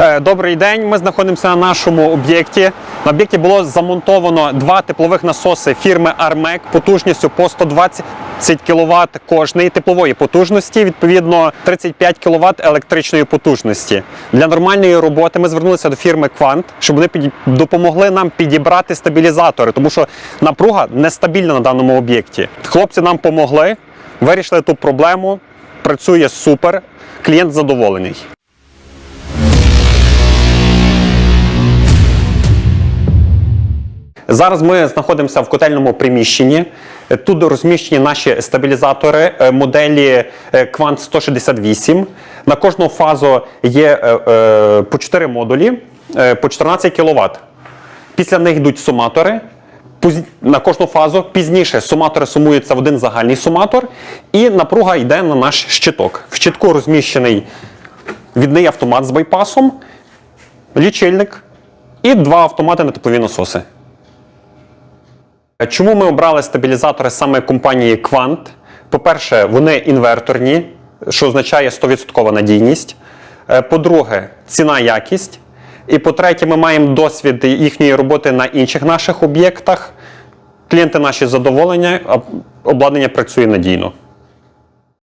Е, Добрий день. Ми знаходимося на нашому об'єкті. На об'єкті було замонтовано два теплових насоси фірми Armec потужністю по 120 кВт кожний теплової потужності, відповідно 35 кВт електричної потужності. Для нормальної роботи ми звернулися до фірми Quant, щоб вони допомогли нам підібрати стабілізатори, тому що напруга нестабільна на даному об'єкті. Хлопці нам допомогли, вирішили ту проблему. Працює супер, клієнт задоволений. Зараз ми знаходимося в котельному приміщенні. Тут розміщені наші стабілізатори е, моделі е, Quant 168. На кожну фазу є е, е, по 4 модулі е, по 14 кВт. Після них йдуть суматори. На кожну фазу пізніше суматори сумуються в один загальний суматор, і напруга йде на наш щиток. В щитку розміщений відний автомат з байпасом, лічильник і два автомати на теплові насоси. Чому ми обрали стабілізатори саме компанії Quant? По-перше, вони інверторні, що означає 100% надійність. Е, По-друге, ціна якість. І по-третє, ми маємо досвід їхньої роботи на інших наших об'єктах. Клієнти наші задоволення, обладнання працює надійно.